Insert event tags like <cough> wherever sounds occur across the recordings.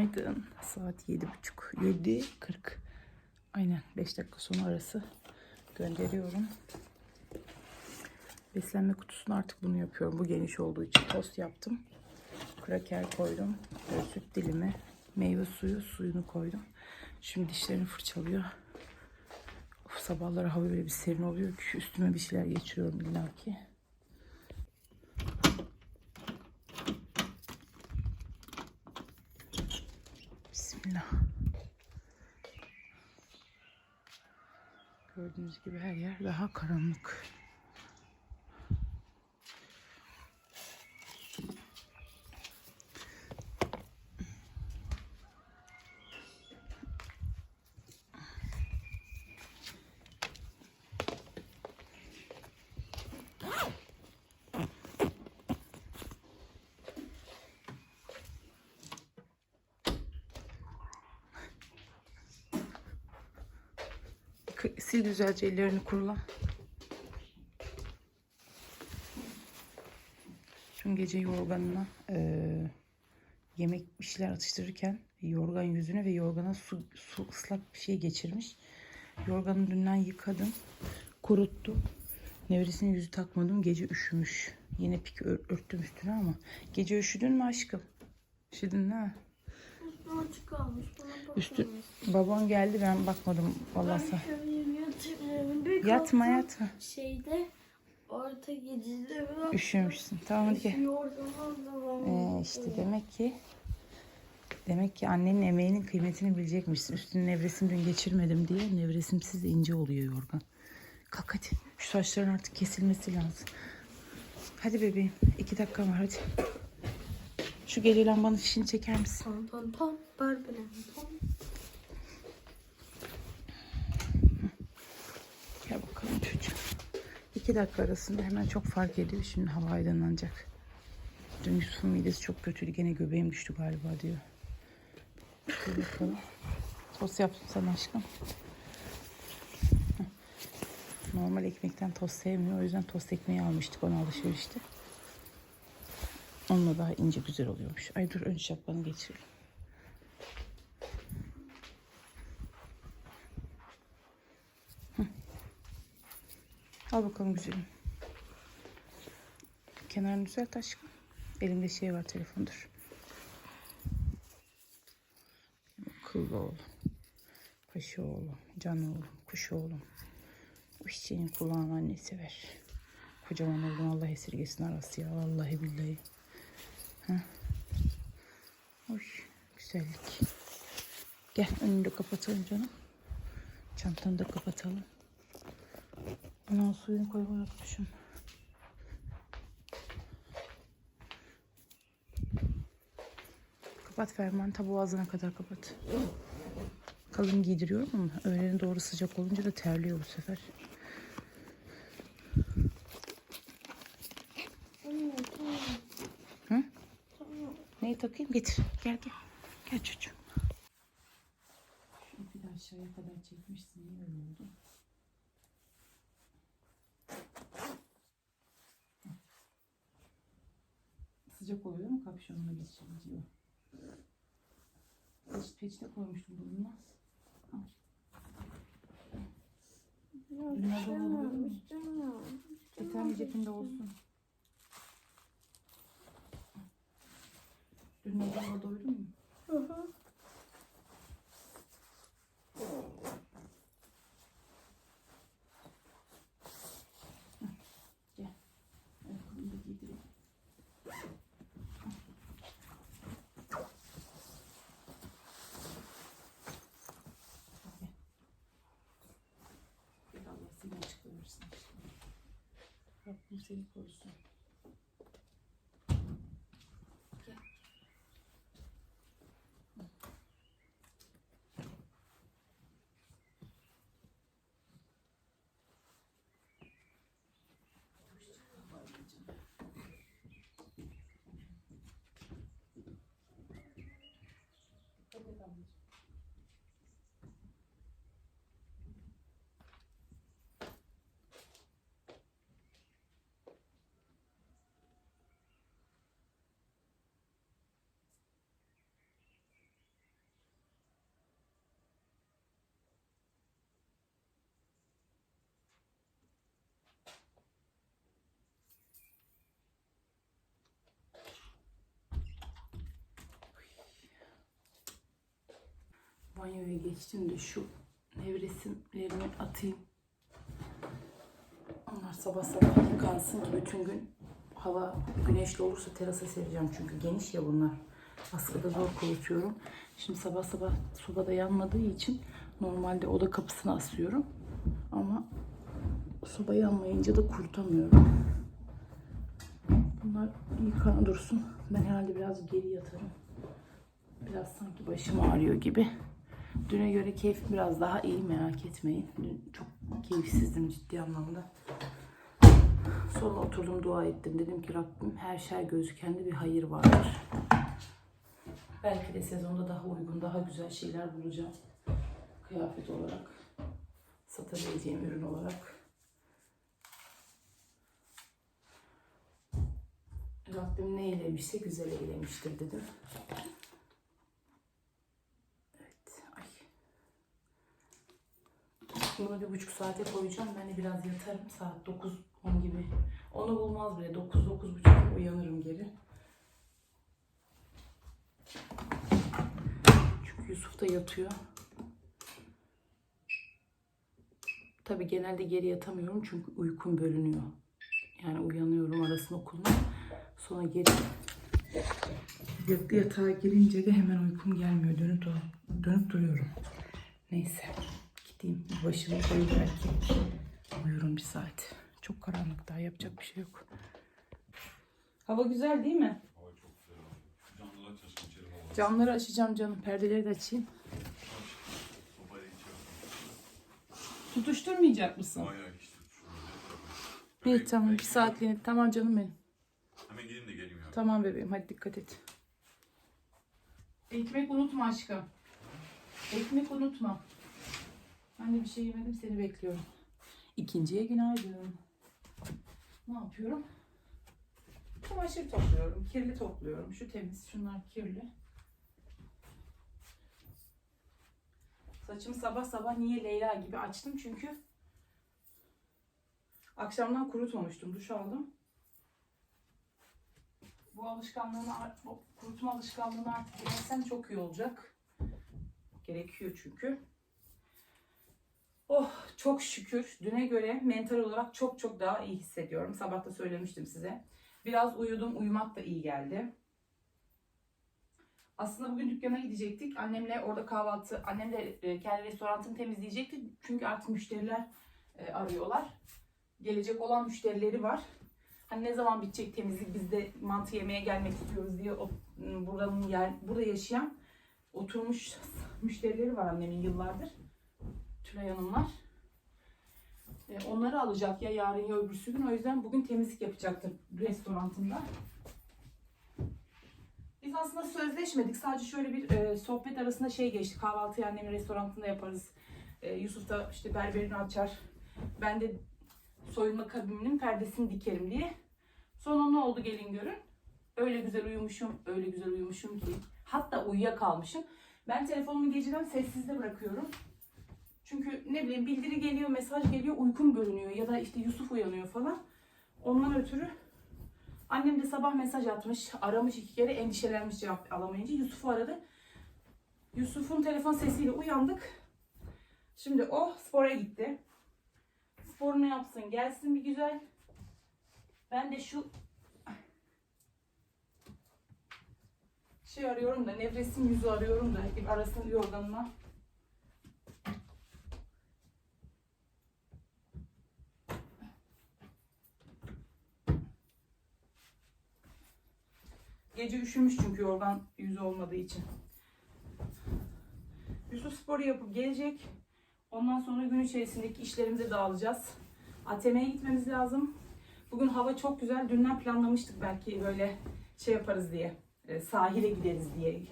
Günaydın. Saat yedi buçuk. Yedi kırk. Aynen 5 dakika sonra arası gönderiyorum. Beslenme kutusuna artık bunu yapıyorum. Bu geniş olduğu için tost yaptım. Kraker koydum. Süt dilimi. Meyve suyu. Suyunu koydum. Şimdi dişlerini fırçalıyor. Of, sabahları hava böyle bir serin oluyor ki üstüme bir şeyler geçiriyorum illaki. Gördüğünüz gibi her yer daha karanlık. Sil güzelce ellerini kurula. Dün gece yorganına eee, yemek bir şeyler atıştırırken yorgan yüzüne ve yorgana su, su ıslak bir şey geçirmiş. Yorganı dünden yıkadım. Kuruttum. Nevresinin yüzü takmadım. Gece üşümüş. Yine pik ör- örttüm üstüne ama. Gece üşüdün mü aşkım? Üşüdün ha? Üstüm açık kalmış. Üstü, babam geldi ben bakmadım vallahi. Ben Bir Yatma yatma. Şeyde orta gecede biraz Üşümüşsün. Tamam hadi gel. Üşüyordum o zaman. Ee, işte demek ki demek ki annenin emeğinin kıymetini bilecekmişsin. Üstünün nevresini dün geçirmedim diye nevresimsiz ince oluyor yorgan. Kalk hadi. Şu saçların artık kesilmesi lazım. Hadi bebeğim. iki dakika var hadi. Şu gece lambanın fişini çeker misin? Pam pam pam. Barbelen pam. Gel çocuğum. İki dakika arasında hemen çok fark ediyor. Şimdi hava aydınlanacak. Dün Yusuf'un midesi çok kötüydü. Gene göbeğim düştü galiba diyor. Tost yaptım sana aşkım. Normal ekmekten tost sevmiyor. O yüzden tost ekmeği almıştık onu alışverişte. Onunla daha ince güzel oluyormuş. Ay dur önce şapkanı geçirelim. Al bakalım güzelim. Kenarını düzelt aşkım. Elimde şey var telefondur. Kıllı oğlum. Paşa oğlum. Can oğlum. Kuş oğlum. Bu çiçeğin kulağını annesi ver. Kocaman oğlum Allah esirgesin arası ya. Vallahi billahi. Ha. Oy, güzellik. Gel önünü kapatalım canım. Çantanı da kapatalım. Ana suyunu koymayı unutmuşum. Kapat fermanta boğazına kadar kapat. Kalın giydiriyorum ama öğlene doğru sıcak olunca da terliyor bu sefer. Hı? Neyi takayım? Getir. Gel gel. Gel çocuğum. Şu ipi de aşağıya kadar çekmişsin. Niye öyle oldu? Sıcak oluyor mi kapşonuna geçirince? Peç, peçete koymuştum burnuna. Ya Dünyada olabilir mi? tane cebinde olsun. Dün odama doydun mu? Hı hı. Gel. Ayakkabını da giydireyim. Gel. Gel Allah seni açık versin. Rabbim seni korusun. Gel. Banyoya geçtim de şu nevresimlerimi atayım. Onlar sabah sabah yıkansın ki bütün gün hava güneşli olursa terasa sereceğim. Çünkü geniş ya bunlar. Askıda zor kurutuyorum. Şimdi sabah sabah sobada yanmadığı için normalde oda kapısına asıyorum. Ama soba yanmayınca da kurutamıyorum. Bunlar yıkana dursun. Ben herhalde biraz geri yatarım. Biraz sanki başım ağrıyor gibi. Düne göre keyfim biraz daha iyi merak etmeyin. Dün çok keyifsizdim ciddi anlamda. Sonra oturdum dua ettim. Dedim ki Rabbim her şey gözükende bir hayır vardır. Belki de sezonda daha uygun, daha güzel şeyler bulacağım. Kıyafet olarak, satabileceğim ürün olarak. Rabbim ne eylemişse güzel eylemiştir dedim. Evet. Ay. Bunu bir buçuk saate koyacağım. Ben de biraz yatarım. Saat 9-10 gibi. Onu bulmaz bile. 9-9.30 uyanırım geri. Çünkü Yusuf da yatıyor. Tabii genelde geri yatamıyorum çünkü uykum bölünüyor. Yani uyanıyorum arasında okulun. Sonra geri yat- yatağa girince de hemen uykum gelmiyor. Dönüp, dönüp duruyorum. Neyse. Gideyim. bir Başımı koyayım belki. Uyurum bir saat. Çok karanlık daha yapacak bir şey yok. Hava güzel değil mi? Hava çok güzel camları açarsın içeri hava. Camları açacağım canım. Perdeleri de açayım. Tutuşturmayacak mısın? Bayağı işte şurada. İyi tamam. Bir saatliğine. Tamam canım benim. Hemen gideyim de geleyim ya. Tamam bebeğim. Hadi dikkat et. Ekmek unutma aşkım. Ekmek unutma. Ben de bir şey yemedim. Seni bekliyorum. İkinciye günaydın. Ne yapıyorum? Çamaşır topluyorum. Kirli topluyorum. Şu temiz. Şunlar kirli. Saçımı sabah sabah niye Leyla gibi açtım çünkü akşamdan kurutmamıştım. Duş aldım. Bu alışkanlığını, kurutma alışkanlığını artık denesem çok iyi olacak. Gerekiyor çünkü. Oh çok şükür düne göre mental olarak çok çok daha iyi hissediyorum. Sabah da söylemiştim size. Biraz uyudum. Uyumak da iyi geldi. Aslında bugün dükkana gidecektik. Annemle orada kahvaltı, annem de e, kendi restoranını temizleyecekti. Çünkü artık müşteriler e, arıyorlar. Gelecek olan müşterileri var. Hani ne zaman bitecek temizlik biz de mantı yemeye gelmek istiyoruz diye o, buranın yer, burada yaşayan oturmuş <laughs> müşterileri var annemin yıllardır. Tülay Hanımlar. E, onları alacak ya yarın ya öbürsü gün. O yüzden bugün temizlik yapacaktım restorantında. Biz aslında sözleşmedik. Sadece şöyle bir e, sohbet arasında şey geçti. Kahvaltıyı annemin restoranında yaparız. E, Yusuf da işte berberini açar. Ben de soyunma kabininin perdesini dikerim diye. Sonra ne oldu gelin görün. Öyle güzel uyumuşum, öyle güzel uyumuşum ki. Hatta uyuyakalmışım. Ben telefonumu geceden sessizde bırakıyorum. Çünkü ne bileyim bildiri geliyor, mesaj geliyor, uykum bölünüyor ya da işte Yusuf uyanıyor falan. Ondan ötürü annem de sabah mesaj atmış, aramış iki kere endişelenmiş cevap alamayınca Yusuf'u aradı. Yusuf'un telefon sesiyle uyandık. Şimdi o spora gitti. Sporunu yapsın, gelsin bir güzel. Ben de şu şey arıyorum da nevresim yüzü arıyorum da arasın yorganına. Gece üşümüş çünkü yorgan yüzü olmadığı için. Yusuf sporu yapıp gelecek. Ondan sonra gün içerisindeki işlerimize dağılacağız. ATM'ye gitmemiz lazım. Bugün hava çok güzel. Dünden planlamıştık belki böyle şey yaparız diye. e, Sahile gideriz diye.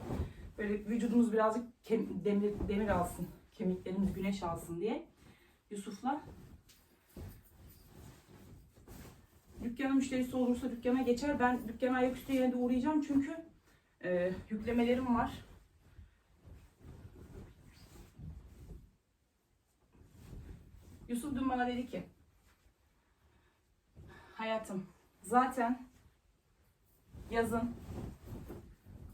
Böyle vücudumuz birazcık demir, demir alsın. Kemiklerimiz güneş alsın diye. Yusuf'la. Dükkanın müşterisi olursa dükkana geçer. Ben dükkana ayaküstü yine de uğrayacağım çünkü e, yüklemelerim var. Yusuf dün bana dedi ki Hayatım zaten yazın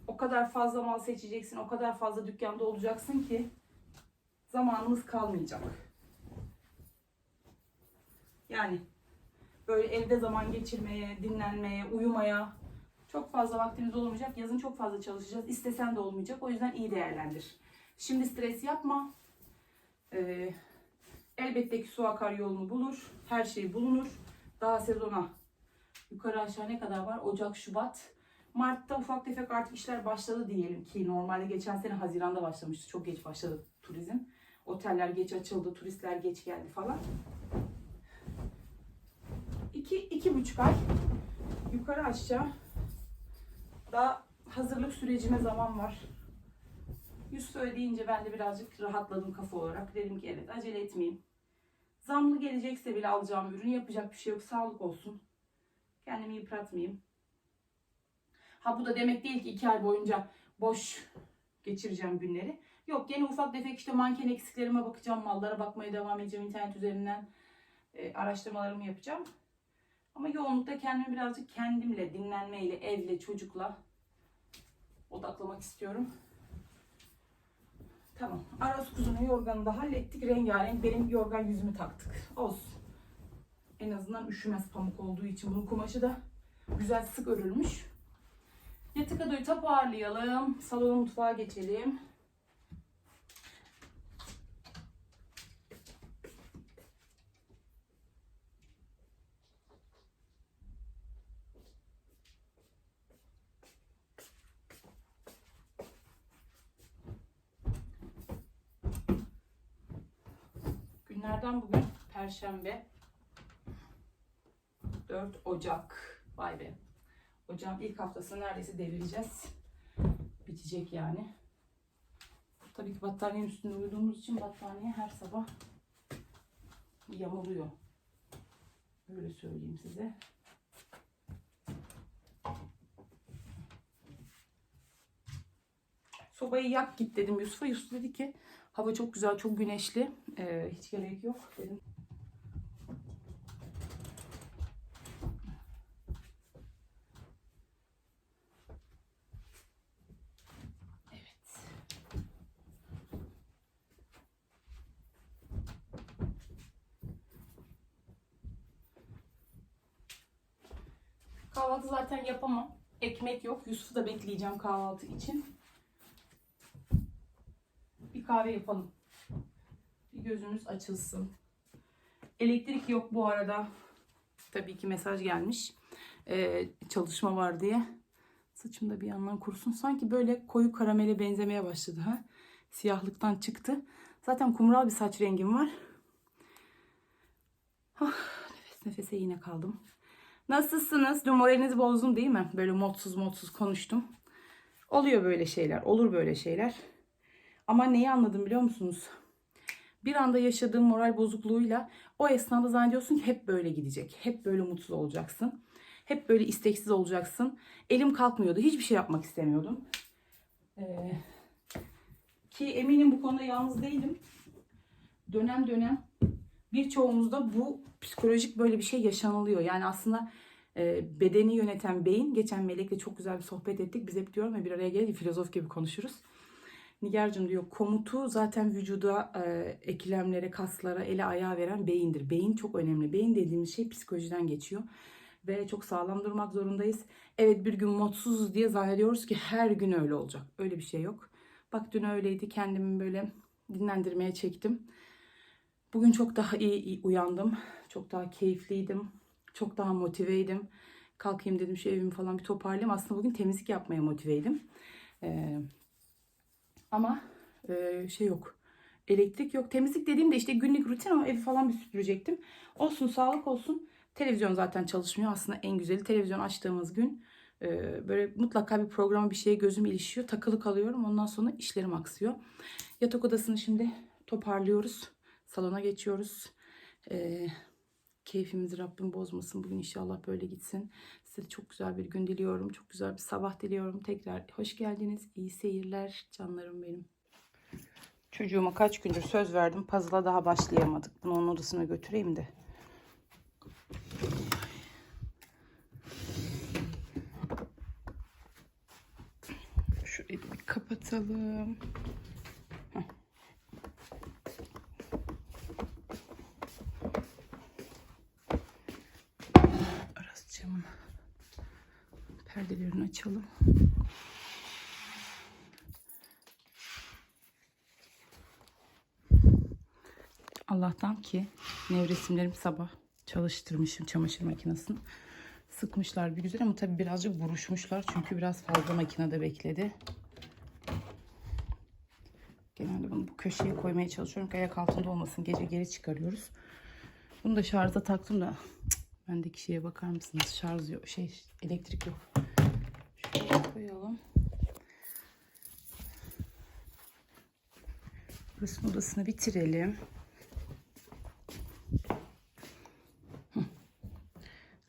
o kadar fazla mal seçeceksin, o kadar fazla dükkanda olacaksın ki zamanımız kalmayacak. Yani böyle evde zaman geçirmeye, dinlenmeye, uyumaya çok fazla vaktimiz olmayacak. Yazın çok fazla çalışacağız. İstesen de olmayacak. O yüzden iyi değerlendir. Şimdi stres yapma. Ee, elbette ki su akar yolunu bulur. Her şey bulunur. Daha sezona yukarı aşağı ne kadar var? Ocak, Şubat. Mart'ta ufak tefek artık işler başladı diyelim ki normalde geçen sene Haziran'da başlamıştı. Çok geç başladı turizm. Oteller geç açıldı, turistler geç geldi falan. İki, iki buçuk ay yukarı aşağı daha hazırlık sürecime zaman var. Yusuf öyle deyince ben de birazcık rahatladım kafa olarak. Dedim ki evet acele etmeyeyim. Zamlı gelecekse bile alacağım ürünü yapacak bir şey yok. Sağlık olsun. Kendimi yıpratmayayım. Ha bu da demek değil ki iki ay boyunca boş geçireceğim günleri. Yok gene ufak tefek işte manken eksiklerime bakacağım. Mallara bakmaya devam edeceğim. internet üzerinden e, araştırmalarımı yapacağım. Ama yoğunlukta kendimi birazcık kendimle, dinlenmeyle, evle, çocukla odaklamak istiyorum. Tamam. Aras kuzunun yorganını da hallettik. Rengarenk benim yorgan yüzümü taktık. Olsun. En azından üşümez pamuk olduğu için. Bunun kumaşı da güzel sık örülmüş. Yatak odayı toparlayalım. Salon mutfağa geçelim. Günlerden bugün Perşembe 4 Ocak. Vay be. Ocağın ilk haftasını neredeyse devireceğiz. Bitecek yani. Tabii ki battaniyenin üstünde uyuduğumuz için battaniye her sabah yamuluyor. Öyle söyleyeyim size. Sobayı yak git dedim Yusuf'a. Yusuf dedi ki hava çok güzel, çok güneşli. Ee, hiç gerek yok dedim. Kahvaltı zaten yapamam. Ekmek yok. Yusuf'u da bekleyeceğim kahvaltı için. Bir kahve yapalım. Bir gözümüz açılsın. Elektrik yok bu arada. Tabii ki mesaj gelmiş. Ee, çalışma var diye. Saçımda bir yandan kurusun. Sanki böyle koyu karamele benzemeye başladı. ha. Siyahlıktan çıktı. Zaten kumral bir saç rengim var. Ah, nefes nefese yine kaldım. Nasılsınız? Dün moralinizi bozdum değil mi? Böyle modsuz modsuz konuştum. Oluyor böyle şeyler. Olur böyle şeyler. Ama neyi anladım biliyor musunuz? Bir anda yaşadığın moral bozukluğuyla o esnada zannediyorsun ki hep böyle gidecek. Hep böyle mutsuz olacaksın. Hep böyle isteksiz olacaksın. Elim kalkmıyordu. Hiçbir şey yapmak istemiyordum. Ee, ki eminim bu konuda yalnız değilim. Dönem dönem birçoğumuzda bu psikolojik böyle bir şey yaşanılıyor. Yani aslında e, bedeni yöneten beyin. Geçen Melek'le çok güzel bir sohbet ettik. Biz hep diyorum ya bir araya gelince filozof gibi konuşuruz. Nigar'cığım diyor komutu zaten vücuda, e, eklemlere, kaslara, ele ayağa veren beyindir. Beyin çok önemli. Beyin dediğimiz şey psikolojiden geçiyor. Ve çok sağlam durmak zorundayız. Evet bir gün mutsuzuz diye zannediyoruz ki her gün öyle olacak. Öyle bir şey yok. Bak dün öyleydi. Kendimi böyle dinlendirmeye çektim. Bugün çok daha iyi, uyandım. Çok daha keyifliydim. Çok daha motiveydim. Kalkayım dedim şu evimi falan bir toparlayayım. Aslında bugün temizlik yapmaya motiveydim. Ee, ama e, şey yok. Elektrik yok. Temizlik dediğimde işte günlük rutin ama evi falan bir süpürecektim. Olsun sağlık olsun. Televizyon zaten çalışmıyor. Aslında en güzeli televizyon açtığımız gün e, böyle mutlaka bir programa bir şeye gözüm ilişiyor. Takılı kalıyorum. Ondan sonra işlerim aksıyor. Yatak odasını şimdi toparlıyoruz. Salona geçiyoruz. E, keyfimizi Rabbim bozmasın. Bugün inşallah böyle gitsin. Size çok güzel bir gün diliyorum. Çok güzel bir sabah diliyorum. Tekrar hoş geldiniz. İyi seyirler canlarım benim. Çocuğuma kaç gündür söz verdim. Puzzle'a daha başlayamadık. Bunu onun odasına götüreyim de. Şurayı bir kapatalım. Perdelerini açalım. Allah'tan ki nevresimlerimi sabah çalıştırmışım çamaşır makinesini. Sıkmışlar bir güzel ama tabii birazcık buruşmuşlar. Çünkü biraz fazla makinede bekledi. Genelde bunu bu köşeye koymaya çalışıyorum ki ayak altında olmasın. Gece geri çıkarıyoruz. Bunu da şarja taktım da bendeki şeye bakar mısınız? Şarj yok. Şey elektrik yok. Koyalım. Burası odasını bitirelim.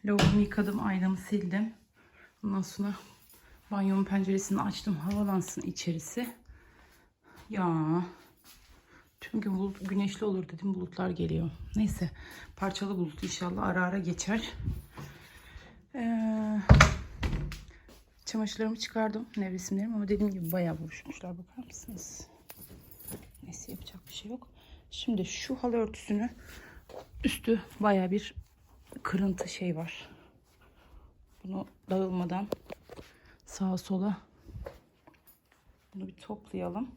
Lavabomu yıkadım, aynamı sildim. Ondan sonra banyomun penceresini açtım. Havalansın içerisi. Ya tüm gün bulut, güneşli olur dedim. Bulutlar geliyor. Neyse parçalı bulut inşallah ara ara geçer. Ee, çamaşırlarımı çıkardım. Nevresimlerim ama dediğim gibi bayağı buruşmuşlar. Bakar mısınız? Neyse yapacak bir şey yok. Şimdi şu halı örtüsünü üstü bayağı bir kırıntı şey var. Bunu dağılmadan sağa sola bunu bir toplayalım.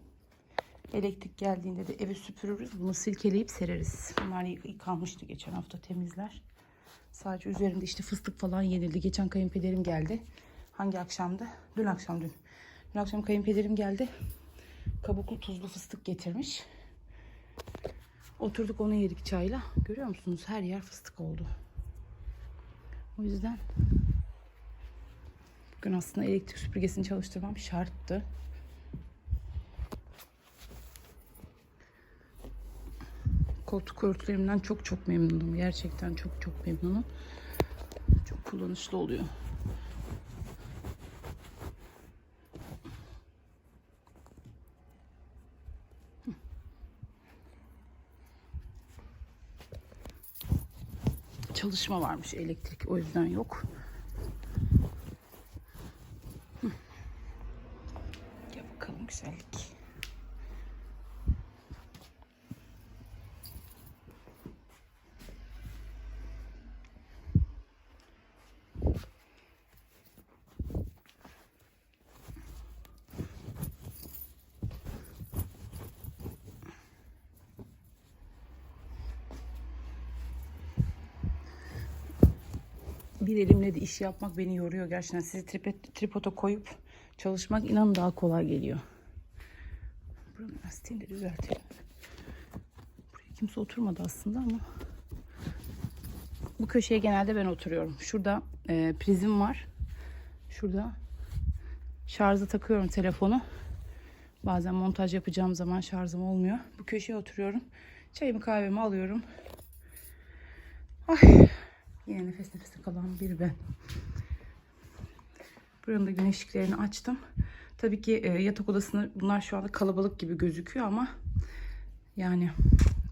Elektrik geldiğinde de evi süpürürüz. Bunu silkeleyip sereriz. Bunlar yıkanmıştı geçen hafta temizler. Sadece üzerinde işte fıstık falan yenildi. Geçen kayınpederim geldi. Hangi akşamdı? Dün akşam dün. Dün akşam kayınpederim geldi. Kabuklu tuzlu fıstık getirmiş. Oturduk onu yedik çayla. Görüyor musunuz? Her yer fıstık oldu. O yüzden bugün aslında elektrik süpürgesini çalıştırmam şarttı. Koltuk örtülerimden çok çok memnunum. Gerçekten çok çok memnunum. Çok kullanışlı oluyor. Çalışma varmış elektrik. O yüzden yok. Hı. Gel bakalım güzellik. Bir elimle de iş yapmak beni yoruyor gerçekten. Sizi tripod, tripoda koyup çalışmak inan daha kolay geliyor. Buranın lastiğini de düzeltelim. Buraya kimse oturmadı aslında ama bu köşeye genelde ben oturuyorum. Şurada e, prizim var. Şurada şarja takıyorum telefonu. Bazen montaj yapacağım zaman şarjım olmuyor. Bu köşeye oturuyorum. Çayımı kahvemi alıyorum. Ay Yine nefes nefese kalan bir ben. Buranın da güneş ışıklarını açtım. Tabii ki e, yatak odasını bunlar şu anda kalabalık gibi gözüküyor ama yani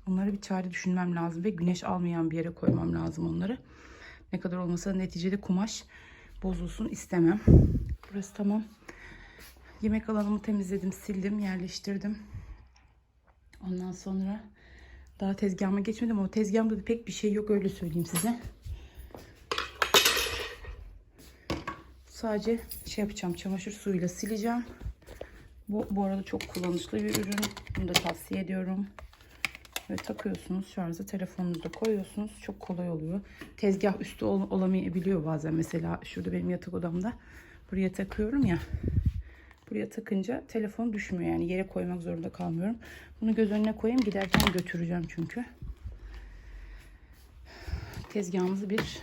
onlara bir çare düşünmem lazım ve güneş almayan bir yere koymam lazım onları. Ne kadar olmasa neticede kumaş bozulsun istemem. Burası tamam. Yemek alanımı temizledim, sildim, yerleştirdim. Ondan sonra daha tezgahıma geçmedim ama tezgahımda da pek bir şey yok öyle söyleyeyim size. Sadece şey yapacağım. Çamaşır suyuyla sileceğim. Bu, bu arada çok kullanışlı bir ürün. Bunu da tavsiye ediyorum. Ve takıyorsunuz. Şarja telefonunuzu da koyuyorsunuz. Çok kolay oluyor. Tezgah üstü ol, olamayabiliyor bazen. Mesela şurada benim yatak odamda. Buraya takıyorum ya. Buraya takınca telefon düşmüyor. Yani yere koymak zorunda kalmıyorum. Bunu göz önüne koyayım. Giderken götüreceğim çünkü. Tezgahımızı bir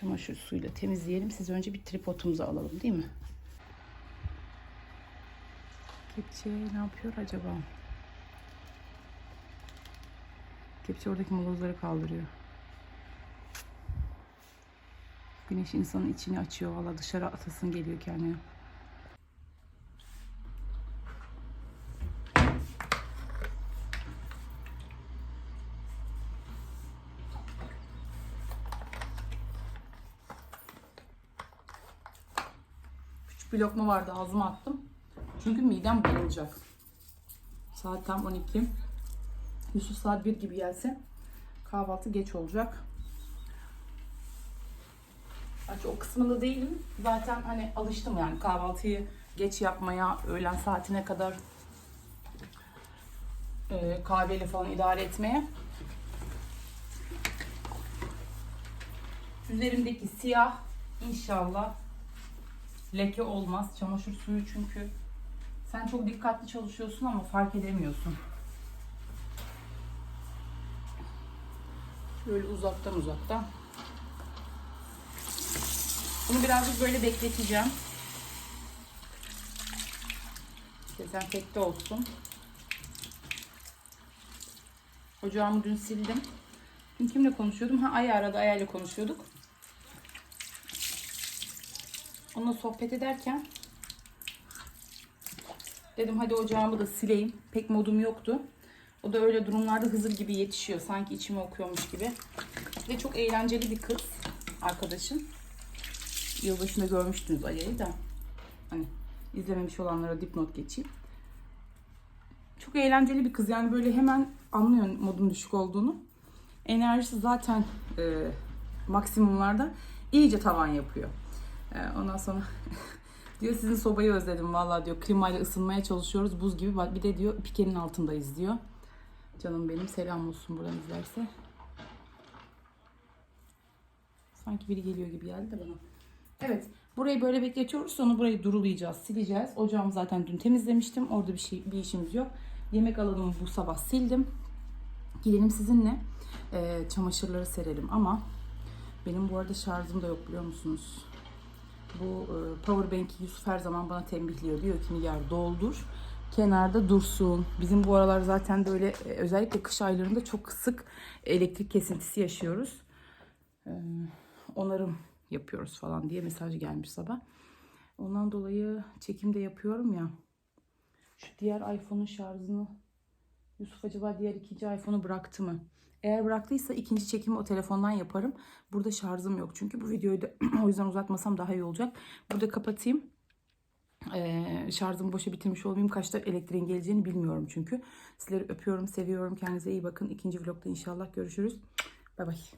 çamaşır suyuyla temizleyelim. Siz önce bir tripodumuzu alalım değil mi? Kepçe ne yapıyor acaba? Kepçe oradaki molozları kaldırıyor. Güneş insanın içini açıyor. Valla dışarı atasın geliyor kendine. Bir lokma vardı ağzıma attım. Çünkü midem bulanacak. Saat tam 12. Yusuf saat 1 gibi gelse kahvaltı geç olacak. Gerçi o kısmında değilim. Zaten hani alıştım yani kahvaltıyı geç yapmaya, öğlen saatine kadar e, kahveyle falan idare etmeye. Üzerimdeki siyah inşallah leke olmaz. Çamaşır suyu çünkü sen çok dikkatli çalışıyorsun ama fark edemiyorsun. Şöyle uzaktan uzaktan. Bunu birazcık böyle bekleteceğim. Dezenfekte olsun. Ocağımı dün sildim. Dün kimle konuşuyordum? Ha Ay arada Aya'yla konuşuyorduk. Onunla sohbet ederken dedim hadi ocağımı da sileyim. Pek modum yoktu. O da öyle durumlarda Hızır gibi yetişiyor. Sanki içimi okuyormuş gibi. Ve çok eğlenceli bir kız arkadaşım. Yılbaşında görmüştünüz Aya'yı da. Hani izlememiş olanlara dipnot geçeyim. Çok eğlenceli bir kız. Yani böyle hemen anlıyor modun düşük olduğunu. Enerjisi zaten e, maksimumlarda iyice tavan yapıyor. E, ondan sonra <laughs> diyor sizin sobayı özledim vallahi diyor. Klimayla ısınmaya çalışıyoruz buz gibi. Bir de diyor pikenin altındayız diyor. Canım benim selam olsun buradan izlerse. Sanki biri geliyor gibi geldi de bana. Evet. Burayı böyle bekletiyoruz. Sonra burayı durulayacağız, sileceğiz. Ocağımı zaten dün temizlemiştim. Orada bir şey bir işimiz yok. Yemek alanımı bu sabah sildim. Gelelim sizinle e, çamaşırları serelim ama benim bu arada şarjım da yok biliyor musunuz? Bu e, powerbank'i Yusuf her zaman bana tembihliyor. Diyor ki Nigar doldur. Kenarda dursun. Bizim bu aralar zaten böyle e, özellikle kış aylarında çok sık elektrik kesintisi yaşıyoruz. E, onarım yapıyoruz falan diye mesaj gelmiş sabah. Ondan dolayı çekim de yapıyorum ya. Şu diğer iPhone'un şarjını Yusuf acaba diğer ikinci iPhone'u bıraktı mı? Eğer bıraktıysa ikinci çekimi o telefondan yaparım. Burada şarjım yok çünkü bu videoyu da <clears throat> o yüzden uzatmasam daha iyi olacak. Burada kapatayım. Ee, şarjımı boşa bitirmiş olmayayım. Kaçta elektriğin geleceğini bilmiyorum çünkü. Sizleri öpüyorum, seviyorum. Kendinize iyi bakın. İkinci vlogda inşallah görüşürüz. Bay bay.